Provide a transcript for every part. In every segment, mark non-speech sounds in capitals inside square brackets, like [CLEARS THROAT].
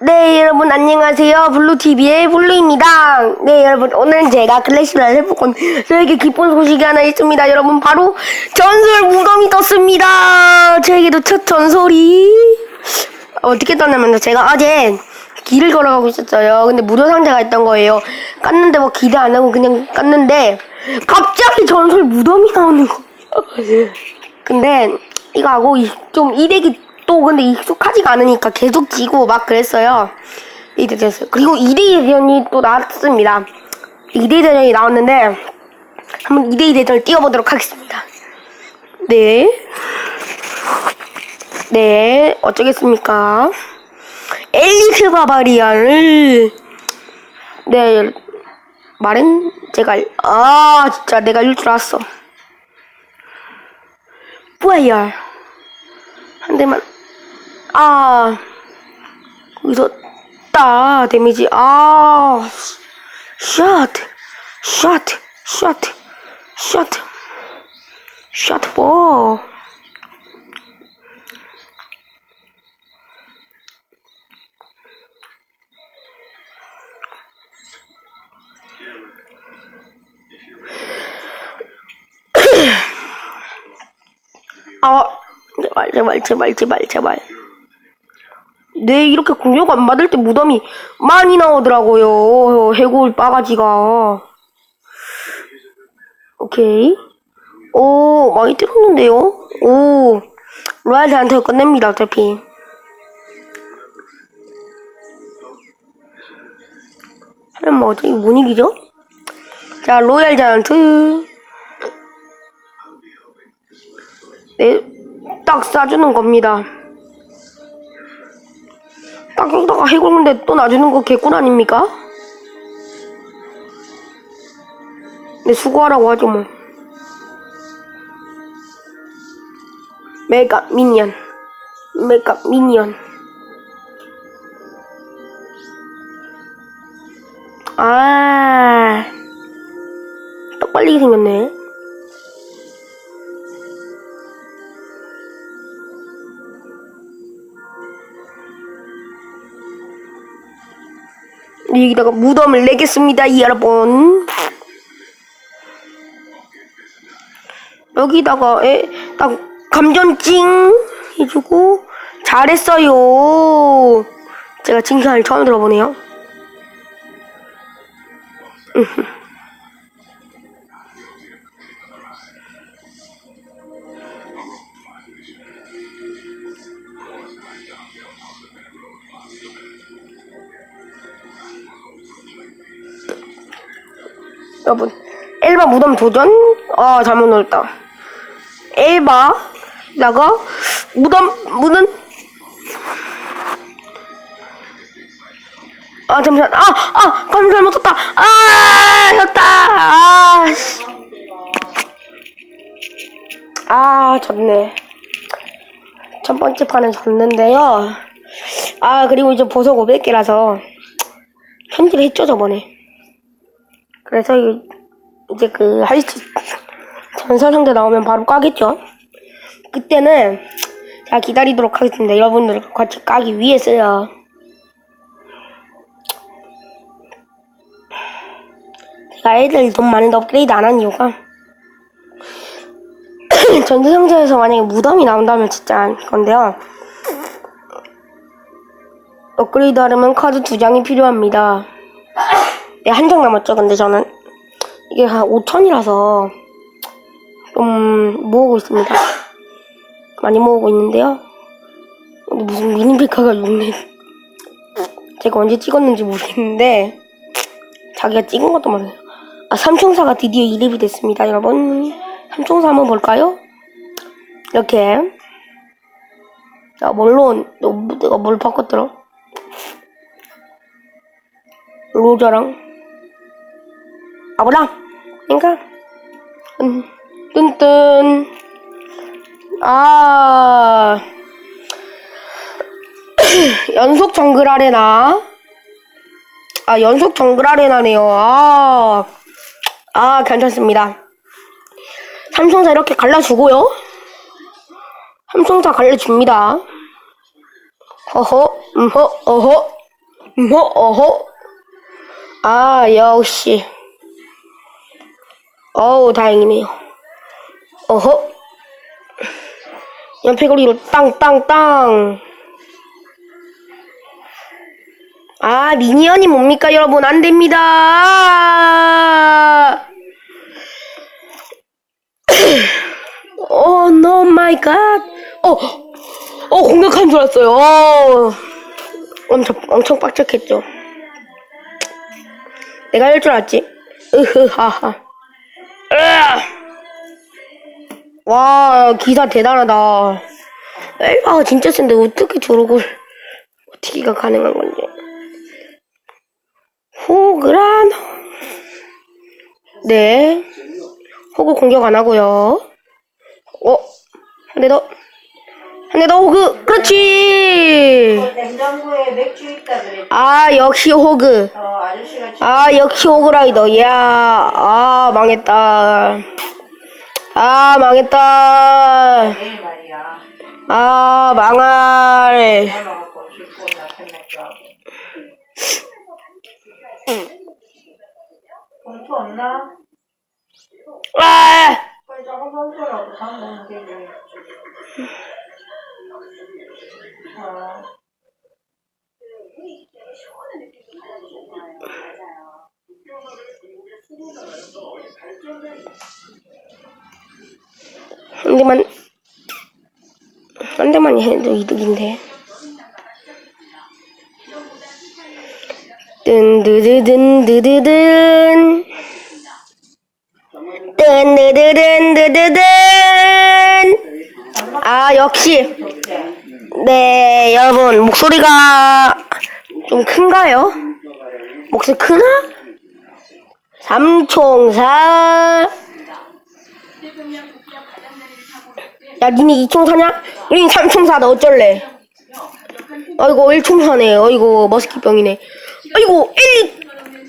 네 여러분 안녕하세요. 블루TV의 블루입니다. 네 여러분 오늘 제가 클래시를 해볼 건데 저에게 기쁜 소식이 하나 있습니다. 여러분 바로 전설 무덤이 떴습니다. 저에게도 첫 전설이. 어떻게 떴냐면 제가 어제 길을 걸어가고 있었어요. 근데 무료 상자가 있던 거예요. 깠는데 뭐 기대 안 하고 그냥 깠는데 갑자기 전설 무덤이 나오는 거예요. 근데 이거 하고 이- 좀 이덱이 또 근데 익숙하지가 않으니까 계속 지고 막 그랬어요. 이대 됐어요. 그리고 2대 대전이 또 나왔습니다. 2대 대전이 나왔는데 한번 2대 대전을 띄워보도록 하겠습니다. 네. 네, 어쩌겠습니까? 엘리트 바바리안을 네 말은 제가 알- 아 진짜 내가 읽을 줄 알았어. 뿌아야 한 대만 아 거기서 따 데미지 아 샷, 샷, 샷, 샷, 샷 뭐. 아, 제발, 제발, 제발, 제발, 제발. 네, 이렇게 공격 안 받을 때 무덤이 많이 나오더라고요. 해골 바가지가. 오케이. 오, 많이 때렸는데요? 오, 로얄한테 끝냅니다, 어차피. 하면 뭐, 어차피 못 이기죠? 자, 로얄 자이언트. 네, 딱 싸주는 겁니다. 딱 여기다가 해골인데 또 놔주는 거 개꿀 아닙니까? 네, 수고하라고 하죠, 뭐. 메가 미니언. 메가 미니언. 아, 또 빨리 생겼네. 여기다가 무덤을 내겠습니다, 여러분. 여기다가 에, 딱 감전찡 해주고 잘했어요. 제가 칭찬을 처음 들어보네요. 여러분, 엘바 무덤 도전? 아, 잘못 넣었다. 엘바다가 무덤, 무덤. 아, 잠시만. 아, 아, 감잘못 썼다. 아, 졌다. 아, 씨. 아, 졌네. 첫 번째 판은 졌는데요. 아, 그리고 이제 보석 500개라서 현질 했죠, 저번에. 그래서 이- 이제 그 할수 전설 상대 나오면 바로 까겠죠. 그때는 자 기다리도록 하겠습니다. 여러분들 같이 까기 위해서요. 제가 애들 돈 많은데 업그레이드 안 한 이유가 [COUGHS] 전설 상자에서 만약에 무덤이 나온다면 진짜 건데요. 업그레이드 하려면 카드 두 장이 필요합니다. 네, 한 장 남았죠. 근데 저는 이게 한 5천이라서 좀 모으고 있습니다. 많이 모으고 있는데요. 근데 무슨 미니피카가 6렙. 제가 언제 찍었는지 모르겠는데 자기가 찍은 것도 모르겠어요. 아, 삼총사가 드디어 2렙이 됐습니다, 여러분. 삼총사 한번 볼까요? 이렇게. 야, 뭘로, 너, 내가 뭘 바꿨더라? 로저랑 아브랑? 그러니까 음, 뚠뚠. 아. [CLEARS THROAT] 연속 정글 아레나. 아 연속 정글 아레나네요. 아, 아 괜찮습니다. 삼성사 이렇게 갈라주고요. 삼성사 갈라줍니다. 어허 음허 어허 뭐, 어허? 아, 역시. 어우, 다행이네요. 어허? 연패고리로 땅땅땅. 아, 미니언이 뭡니까, 여러분? 안 됩니다. 오, 노 마이 갓. 어, 어, 공격한 줄 알았어요. 어, 엄청, 엄청 빡짝했죠. 내가 할 줄 알았지. 으흐하하. 와, 기사 대단하다. 엘바가 진짜 센데 어떻게 저러고 어떻게가 가능한 건지. 호그라노. 네. 호그 공격 안 하고요. 어, 한 대 더. 한대더 호그. 그렇지. 냉장고에 맥주 있다 그랬지. 아, 역시 호그. 어, 아저씨가 아, 역시 호그라이더. 이야, 아, 망했다. 아, 망했다. 내일 말이야. 아, 망할. 올라가고 싶고 나쁜 맥주 하고. 봉투 없나? 아, 빨리 작은 봉투라도 되지. 어. 한 대만, 한 대만 해도 이득인데. 뜬드드든 드드든. 뜬드드든 드드든. 아, 역시. 네, 여러분, 목소리가 좀 큰가요? 목소리 크나? 삼총사. 야, 니네 이총사냐? 우린 삼총사다, 어쩔래? 아이고, 일총사네. 어이구, 머스키병이네. 아이고, 엘리,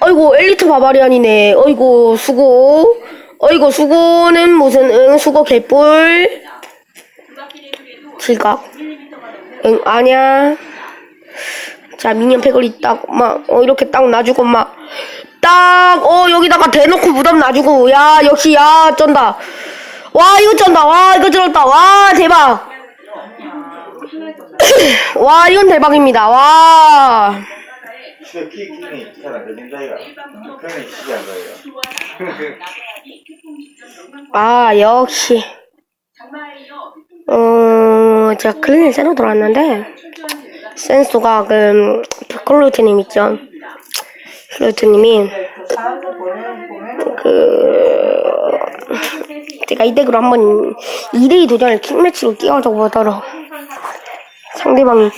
아이고, 엘리트 바바리안이네. 어이구, 수고. 어이구, 수고는 무슨, 응, 수고 개뿔. 질각. 응, 아냐. 자, 미니언 패거리 딱, 막, 어, 이렇게 딱 놔주고, 막. 딱, 어, 여기다가 대놓고 무덤 놔주고. 야, 역시, 야, 쩐다. 와, 이거 쩐다. 와, 이거 들었다. 와, 대박. [LAUGHS] 와, 이건 대박입니다. 와. [LAUGHS] 아, 역시. 어, 제가 클린을 새로 들어왔는데, 센스가 그, 클로트님 있죠. 클로트님이, 그 제가 이 덱으로 한번 2대2 도전을 킥매치로 끼워줘 보도록. 상대방이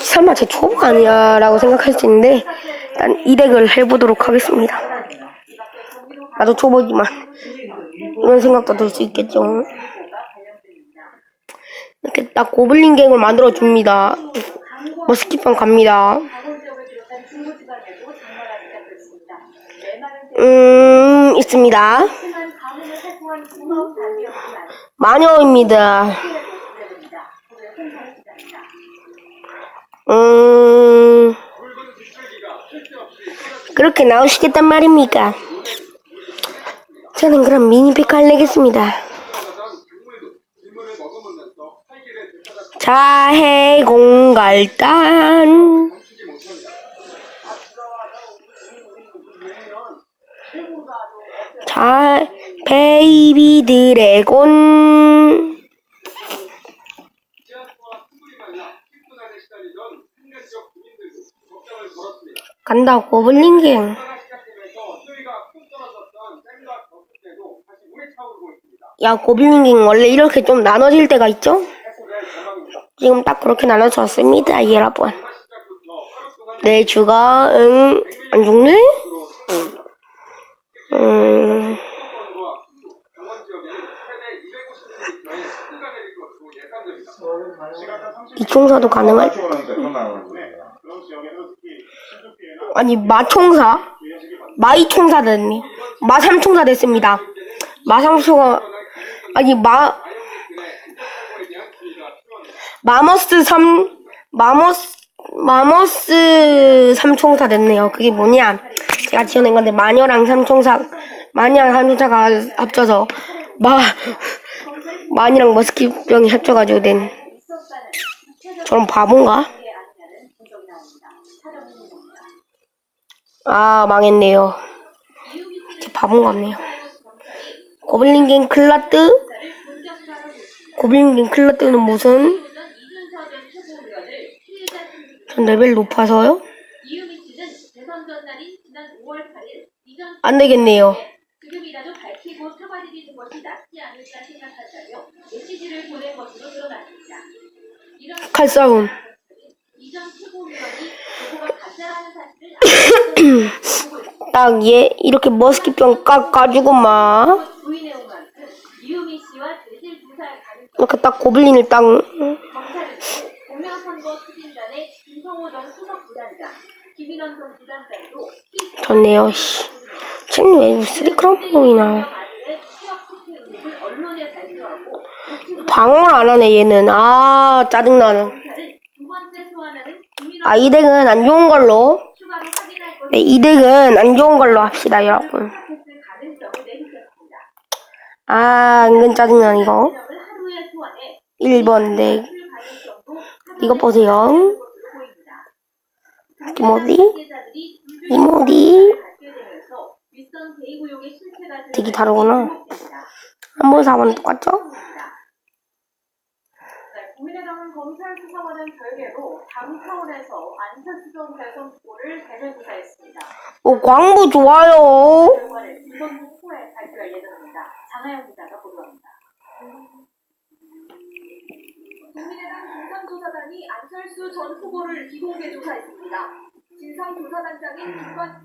설마 제 초보가 아니야 라고 생각할 수 있는데, 일단 이 덱을 해보도록 하겠습니다. 나도 초보지만, 이런 생각도 들 수 있겠죠. 이렇게 딱 고블린 갱을 만들어 줍니다. 머스키판 갑니다. 음, 있습니다. 마녀입니다. 음, 그렇게 나오시겠단 말입니까? 저는 그럼 미니피크 할래겠습니다. 자해 공갈단. 자 베이비 드래곤. 간다 고블린갱. 야 고블린갱 원래 이렇게 좀 나눠질 때가 있죠? 지금 딱 그렇게 나눠서 왔습니다 여러분. 내 주가 응 안 죽네? 음. 이총사도 가능할. 아니 마총사? 마이총사 됐네. 마삼총사 됐습니다. 마삼총사 아니 마 마머스 삼 마머스 마머스 삼총사 됐네요. 그게 뭐냐? 제가 지어낸 건데 마녀랑 삼총사, 마녀랑 삼총사가 합쳐서 마 마녀랑 머스키병이 합쳐가지고 된 저런 바본가? 아 망했네요. 제 바본 같네요. 고블린 갱 클라뜨? 고블린 갱 클라뜨는 무슨? 전 레벨 높아서요? 이유미씨는 대선 전날인 지난 5월 8일 이전 안 되겠네요. 칼싸움. [COUGHS] 딱 얘 이렇게 머스키병 깎아주고 막 부인해온 만큼 이유미 씨와 대실 조사할 가능성 이렇게 딱 고블린을 딱 검사를 두고 공명선거 추진단의 김성호 전 수석 부단장, 김인원 전 부단장도 좋네요. 씨. 쟤는 왜 언론에 발표하고 방어를 안 하네 얘는. 아 김인원 아이 덱은 안 좋은 걸로. 네, 이 덱은 안 좋은 걸로 합시다 여러분. 아 은근 짜증나 이거. 을 하루에 소환해 1번 덱. 이거 보세요. 보입니다. 실체가 덱이 다르구나. 드러납니다. 한번 4번 똑같죠? 오 좋아요. 장하영 기자가 보도합니다. 국민의당 진상조사단이 안철수 전 후보를 비공개 조사했습니다. 진상조사단장인 김관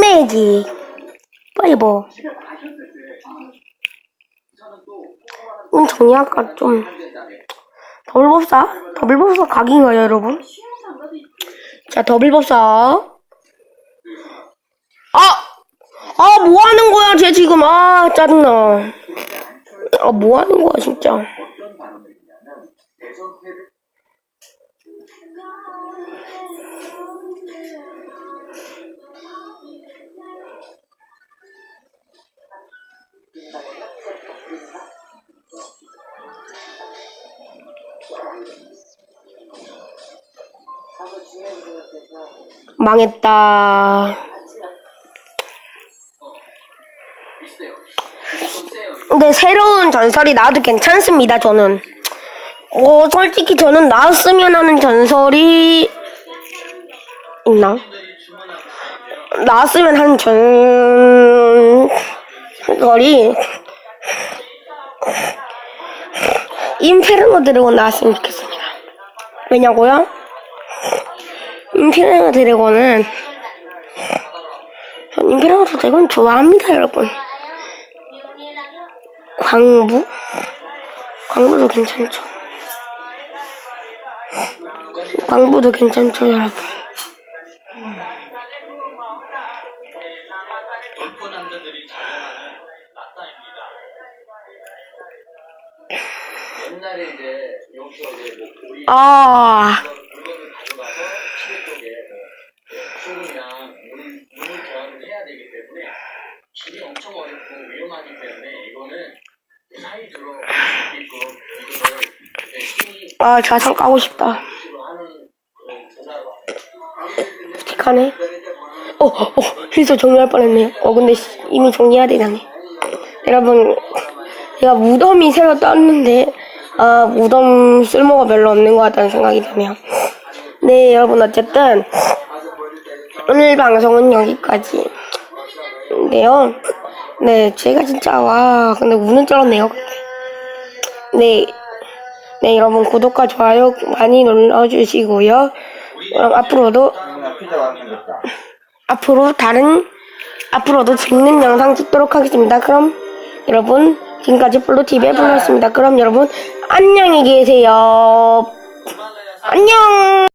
매직 파이버 음 [COUGHS] 정리할까? 좀 더블법사? 더블법사 각인가요 여러분? 자 더블법사. 아! 아 뭐하는 거야 쟤 지금? 아 짜증나 아 뭐 하는 거야 진짜. 망했다 근데 새로운 전설이 나와도 괜찮습니다 저는 어 솔직히 저는 나왔으면 하는 전설이 있나? 나왔으면 하는 전설이 인페르노 드래곤 나왔으면 좋겠습니다 왜냐고요? 인페르노 드래곤은 전 인페르노 드래곤 좋아합니다 여러분 광부? 광부도 괜찮죠. 광부도 괜찮죠, 여러분. 고리 아, 때문에 길이 엄청 어렵고 위험하기 때문에 이거는 아, 자상 까고 싶다. 어떡하네. 어, 어, 실수 정리할 뻔했네요. 어, 근데 씨, 이미 정리해야 되다네. 여러분, 제가 무덤이 새로 떴는데, 아, 무덤 쓸모가 별로 없는 것 같다는 생각이 드네요. 네, 여러분, 어쨌든, 오늘 방송은 여기까지. 인데요. 네, 제가 진짜, 와, 근데 우는 쩔었네요. 네. 네, 여러분, 구독과 좋아요 많이 눌러주시고요. 그럼 앞으로도. 앞으로 다른 앞으로도 재밌는 영상 찍도록 하겠습니다. 그럼 여러분 지금까지 플로TV의 플로였습니다. 그럼 여러분 안녕히 계세요. 안녕.